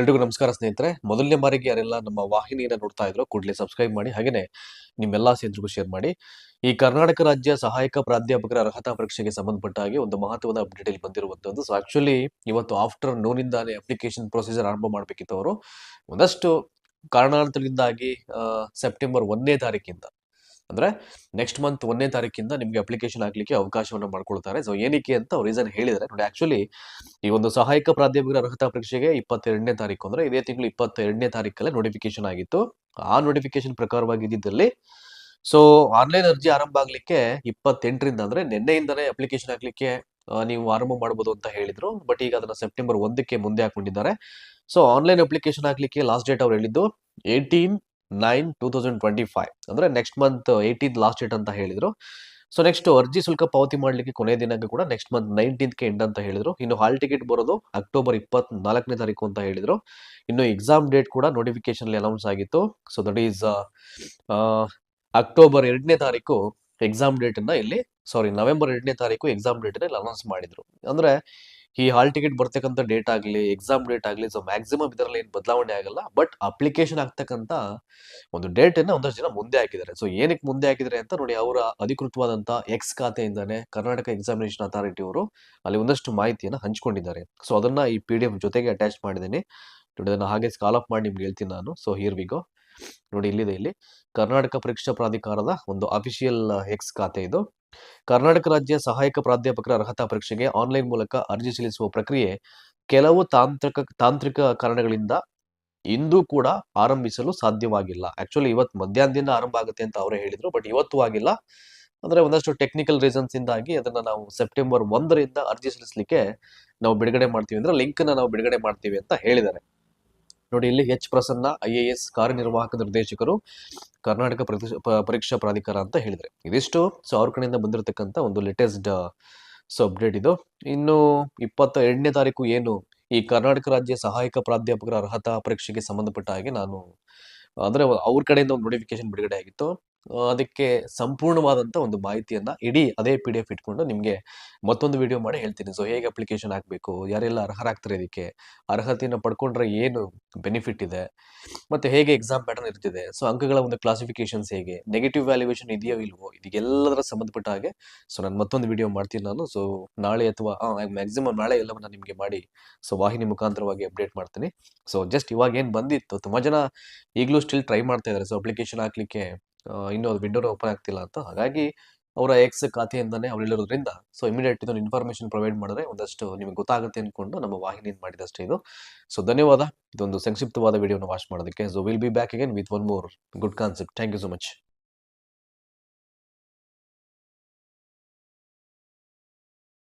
ಎಲ್ರಿಗೂ ನಮಸ್ಕಾರ ಸ್ನೇಹಿತರೆ. ಮೊದಲನೇ ಬಾರಿಗೆ ಯಾರೆಲ್ಲ ನಮ್ಮ ವಾಹಿನಿಯನ್ನು ನೋಡ್ತಾ ಇದ್ರು ಕೂಡಲೇ ಸಬ್ಸ್ಕ್ರೈಬ್ ಮಾಡಿ, ಹಾಗೇನೆ ನಿಮ್ಮೆಲ್ಲಾ ಸ್ನೇಹಿತರಿಗೂ ಶೇರ್ ಮಾಡಿ. ಈ ಕರ್ನಾಟಕ ರಾಜ್ಯ ಸಹಾಯಕ ಪ್ರಾಧ್ಯಾಪಕರ ಅರ್ಹತಾ ಪರೀಕ್ಷೆಗೆ ಸಂಬಂಧಪಟ್ಟ ಹಾಗೆ ಒಂದು ಮಹತ್ವದ ಅಪ್ಡೇಟ್ ಇಲ್ಲಿ ಬಂದಿರುವಂತದ್ದು. ಸೊ ಆಕ್ಚುಲಿ ಇವತ್ತು ಆಫ್ಟರ್ ನೋನಿಂದಾನೇ ಅಪ್ಲಿಕೇಶನ್ ಪ್ರೊಸೀಜರ್ ಆರಂಭ ಮಾಡಬೇಕಿತ್ತು ಅವರು. ಒಂದಷ್ಟು ಕಾರಣಾಂತರದಿಂದಾಗಿ ಸೆಪ್ಟೆಂಬರ್ ಒಂದನೇ ತಾರೀಕಿಂದ ಅಂದ್ರೆ ನೆಕ್ಸ್ಟ್ ಮಂತ್ ಒಂದನೇ ತಾರೀಕಿಂದ ನಿಮ್ಗೆ ಅಪ್ಲಿಕೇಶನ್ ಹಾಕ್ಲಿಕ್ಕೆ ಅವಕಾಶವನ್ನು ಮಾಡ್ಕೊಳ್ತಾರೆ. ಸೊ ಏನಕ್ಕೆ ಅಂತ ರೀಸನ್ ಹೇಳಿದ್ರೆ, ನೋಡಿ ಆಕ್ಚುಲಿ ಈ ಒಂದು ಸಹಾಯಕ ಪ್ರಾಧ್ಯಾಪಕರ ಅರ್ಹತಾ ಪರೀಕ್ಷೆಗೆ ಇಪ್ಪತ್ತೆರಡನೇ ತಾರೀಕು ಅಂದ್ರೆ ಇದೇ ತಿಂಗಳು ಇಪ್ಪತ್ತೆರಡನೇ ತಾರೀಕಲ್ಲೇ ನೋಟಿಫಿಕೇಶನ್ ಆಗಿತ್ತು. ಆ ನೋಟಿಫಿಕೇಶನ್ ಪ್ರಕಾರವಾಗಿದ್ದಲ್ಲಿ ಸೊ ಆನ್ಲೈನ್ ಅರ್ಜಿ ಆರಂಭ ಆಗ್ಲಿಕ್ಕೆ ಇಪ್ಪತ್ತೆಂಟರಿಂದ ಅಂದ್ರೆ ನಿನ್ನೆಯಿಂದನೇ ಅಪ್ಲಿಕೇಶನ್ ಹಾಕ್ಲಿಕ್ಕೆ ನೀವು ಆರಂಭ ಮಾಡಬಹುದು ಅಂತ ಹೇಳಿದ್ರು. ಬಟ್ ಈಗ ಅದನ್ನ ಸೆಪ್ಟೆಂಬರ್ ಒಂದಕ್ಕೆ ಮುಂದೆ ಹಾಕೊಂಡಿದ್ದಾರೆ ಸೊ ಆನ್ಲೈನ್ ಅಪ್ಲಿಕೇಶನ್ ಹಾಕ್ಲಿಕ್ಕೆ ಲಾಸ್ಟ್ ಡೇಟ್ ಅವ್ರು ಹೇಳಿದ್ದು eighteen nine two thousand twenty five. ಅಂದ್ರೆ next month eighteen last date ಅಂತ ಹೇಳಿದ್ರು. ಸೊ ನೆಕ್ಸ್ಟ್ ಅರ್ಜಿ ಶುಲ್ಕ ಪಾವತಿ ಮಾಡಲಿಕ್ಕೆ ಕೊನೆಯ ದಿನಾಂಕ ಕೂಡ ನೆಕ್ಸ್ಟ್ ಮಂತ್ ನೈನ್ಟೀನ್ತ್ಗೆ ಎಂಡ್ ಅಂತ ಹೇಳಿದ್ರು. ಇನ್ನು ಹಾಲ್ ಟಿಕೆಟ್ ಬರೋದು ಅಕ್ಟೋಬರ್ ಇಪ್ಪತ್ನಾಲ್ಕನೇ ತಾರೀಕು ಅಂತ ಹೇಳಿದ್ರು. ಇನ್ನು ಎಕ್ಸಾಮ್ ಡೇಟ್ ಕೂಡ ನೋಟಿಫಿಕೇಶನ್ ಅನೌನ್ಸ್ ಆಗಿತ್ತು. ಸೊ ದಟ್ ಈಸ್ ಅಕ್ಟೋಬರ್ ಎರಡನೇ ತಾರೀಕು ಎಕ್ಸಾಮ್ ಡೇಟ್ ಅನ್ನ ಇಲ್ಲಿ ಸಾರಿ ನವೆಂಬರ್ ಎರಡನೇ ತಾರೀಕು ಎಕ್ಸಾಮ್ ಡೇಟ್ ಇಲ್ಲಿ ಅನೌನ್ಸ್ ಮಾಡಿದ್ರು. ಅಂದ್ರೆ ಈ ಹಾಲ್ ಟಿಕೆಟ್ ಬರ್ತಕ್ಕಂಥ ಡೇಟ್ ಆಗಲಿ ಎಕ್ಸಾಮ್ ಡೇಟ್ ಆಗಲಿ ಸೊ ಮ್ಯಾಕ್ಸಿಮಮ್ ಇದರಲ್ಲಿ ಏನು ಬದಲಾವಣೆ ಆಗಲ್ಲ ಬಟ್ ಅಪ್ಲಿಕೇಶನ್ ಆಗ್ತಕ್ಕಂಥ ಒಂದು ಡೇಟ್ ಅನ್ನ ಒಂದಷ್ಟು ಜನ ಮುಂದೆ ಹಾಕಿದ್ದಾರೆ. ಸೊ ಏನಕ್ಕೆ ಮುಂದೆ ಹಾಕಿದ್ದಾರೆ ಅಂತ ನೋಡಿ, ಅವರ ಅಧಿಕೃತವಾದಂತ ಎಕ್ಸ್ ಖಾತೆಯಿಂದಾನೆ ಕರ್ನಾಟಕ ಎಕ್ಸಾಮಿನೇಷನ್ ಅಥಾರಿಟಿ ಅವರು ಅಲ್ಲಿ ಒಂದಷ್ಟು ಮಾಹಿತಿಯನ್ನು ಹಂಚ್ಕೊಂಡಿದ್ದಾರೆ. ಸೊ ಅದನ್ನ ಈ ಪಿ ಡಿ ಜೊತೆಗೆ ಅಟ್ಯಾಚ್ ಮಾಡಿದ್ದೀನಿ. ನೋಡಿ, ಅದನ್ನ ಹಾಗೆ ಸ್ಕಾಲ್ ಅಪ್ ಮಾಡಿ ನಿಮ್ಗೆ ಹೇಳ್ತೀನಿ ನಾನು. ಸೊ ಹಿಯರ್ ವಿಗೋ ನೋಡಿ, ಇಲ್ಲಿದೆ ಇಲ್ಲಿ. ಕರ್ನಾಟಕ ಪರೀಕ್ಷಾ ಪ್ರಾಧಿಕಾರದ ಒಂದು ಅಫಿಷಿಯಲ್ ಎಕ್ಸ್ ಖಾತೆ ಇದು. ಕರ್ನಾಟಕ ರಾಜ್ಯ ಸಹಾಯಕ ಪ್ರಾಧ್ಯಾಪಕರ ಅರ್ಹತಾ ಪರೀಕ್ಷೆಗೆ ಆನ್ಲೈನ್ ಮೂಲಕ ಅರ್ಜಿ ಸಲ್ಲಿಸುವ ಪ್ರಕ್ರಿಯೆ ಕೆಲವು ತಾಂತ್ರಿಕ ತಾಂತ್ರಿಕ ಕಾರಣಗಳಿಂದ ಇಂದು ಕೂಡ ಆರಂಭಿಸಲು ಸಾಧ್ಯವಾಗಿಲ್ಲ. ಆಕ್ಚುಲಿ ಇವತ್ತು ಮಧ್ಯಾಹ್ನದಿಂದ ಆರಂಭ ಆಗುತ್ತೆ ಅಂತ ಅವರೇ ಹೇಳಿದ್ರು, ಬಟ್ ಇವತ್ತು ಆಗಿಲ್ಲ. ಅಂದ್ರೆ ಒಂದಷ್ಟು ಟೆಕ್ನಿಕಲ್ ರೀಸನ್ಸ್ ಇಂದಾಗಿ ಅದನ್ನ ನಾವು ಸೆಪ್ಟೆಂಬರ್ ಒಂದರಿಂದ ಅರ್ಜಿ ಸಲ್ಲಿಸಲಿಕ್ಕೆ ನಾವು ಬಿಡುಗಡೆ ಮಾಡ್ತೀವಿ ಅಂದ್ರೆ ಲಿಂಕ್ ನಾವು ಬಿಡುಗಡೆ ಮಾಡ್ತೀವಿ ಅಂತ ಹೇಳಿದ್ದಾರೆ. ನೋಡಿ, ಇಲ್ಲಿ H Prasanna I A S ಕಾರ್ಯನಿರ್ವಾಹಕ ನಿರ್ದೇಶಕರು ಕರ್ನಾಟಕ ಪರೀಕ್ಷಾ ಪ್ರಾಧಿಕಾರ ಅಂತ ಹೇಳಿದರೆ. ಇದಿಷ್ಟು ಸೊ ಅವ್ರ ಕಡೆಯಿಂದ ಬಂದಿರತಕ್ಕಂತ ಒಂದು ಲೇಟೆಸ್ಟ್ ಸೊ ಅಪ್ಡೇಟ್ ಇದು. ಇನ್ನು ಇಪ್ಪತ್ತ ಎರಡನೇ ತಾರೀಕು ಏನು ಈ ಕರ್ನಾಟಕ ರಾಜ್ಯ ಸಹಾಯಕ ಪ್ರಾಧ್ಯಾಪಕರ ಅರ್ಹತಾ ಪರೀಕ್ಷೆಗೆ ಸಂಬಂಧಪಟ್ಟ ಹಾಗೆ ನಾನು, ಅಂದ್ರೆ ಅವ್ರ ಕಡೆಯಿಂದ ಒಂದು ನೋಟಿಫಿಕೇಶನ್ ಬಿಡುಗಡೆ ಆಗಿತ್ತು. ಅದಕ್ಕೆ ಸಂಪೂರ್ಣವಾದಂತ ಒಂದು ಮಾಹಿತಿಯನ್ನ ಇಡೀ ಅದೇ ಪಿ ಡಿ ಎಫ್ ಇಟ್ಕೊಂಡು ನಿಮಗೆ ಮತ್ತೊಂದು ವಿಡಿಯೋ ಮಾಡಿ ಹೇಳ್ತೀನಿ. ಸೊ ಹೇಗೆ ಅಪ್ಲಿಕೇಶನ್ ಹಾಕಬೇಕು, ಯಾರೆಲ್ಲ ಅರ್ಹರಾಗ್ತಾರೆ ಇದಕ್ಕೆ, ಅರ್ಹತೆಯನ್ನು ಪಡ್ಕೊಂಡ್ರೆ ಏನು ಬೆನಿಫಿಟ್ ಇದೆ, ಮತ್ತೆ ಹೇಗೆ ಎಕ್ಸಾಮ್ ಪ್ಯಾಟರ್ನ್ ಇರ್ತಿದೆ ಸೊ ಅಂಕಗಳ ಒಂದು ಕ್ಲಾಸಿಫಿಕೇಶನ್ಸ್ ಹೇಗೆ ನೆಗೆಟಿವ್ ವ್ಯಾಲ್ಯೂಯೇಷನ್ ಇದೆಯೋ ಇಲ್ವೋ ಇದಕ್ಕೆಲ್ಲದರ ಸಂಬಂಧಪಟ್ಟ ಹಾಗೆ ಸೊ ನಾನು ಮತ್ತೊಂದು ವಿಡಿಯೋ ಮಾಡ್ತೀನಿ ನಾನು. ಸೊ ನಾಳೆ ಅಥವಾ ಮ್ಯಾಕ್ಸಿಮಮ್ ನಾಳೆ ಎಲ್ಲವನ್ನು ನಿಮಗೆ ಮಾಡಿ ಸೊ ವಾಹಿನಿ ಮುಖಾಂತರವಾಗಿ ಅಪ್ಡೇಟ್ ಮಾಡ್ತೀನಿ. ಸೊ ಜಸ್ಟ್ ಇವಾಗ ಏನು ಬಂದಿತ್ತು, ತುಂಬ ಜನ ಈಗಲೂ ಸ್ಟಿಲ್ ಟ್ರೈ ಮಾಡ್ತಾ ಇದ್ದಾರೆ ಸೊ ಅಪ್ಲಿಕೇಶನ್ ಹಾಕ್ಲಿಕ್ಕೆ ಇನ್ನೂ ಅದು ವಿಂಡೋನ ಓಪನ್ ಆಗ್ತಿಲ್ಲ ಅಂತ. ಹಾಗಾಗಿ ಅವರ ಎಕ್ಸ್ ಖಾತೆಯಿಂದನೇ ಅವ್ರು ಹೇಳಿರೋದ್ರಿಂದ ಸೊ ಇಮಿಡಿಯೇಟ್ ಇದೊಂದು ಇನ್ಫಾರ್ಮೇಶನ್ ಪ್ರೊವೈಡ್ ಮಾಡಿದ್ರೆ ಒಂದಷ್ಟು ನಿಮಗೆ ಗೊತ್ತಾಗುತ್ತೆ ಅಂದ್ಕೊಂಡು ನಮ್ಮ ವಾಹಿನಿಯಿಂದ ಮಾಡಿದಷ್ಟೇ ಇದು. ಸೊ ಧನ್ಯವಾದ. ಇದೊಂದು ಸಂಕ್ಷಿಪ್ತವಾದ ವಿಡಿಯೋನ ವಾಚ್ ಮಾಡೋದಕ್ಕೆ. So will be back again with one more good concept thank you so much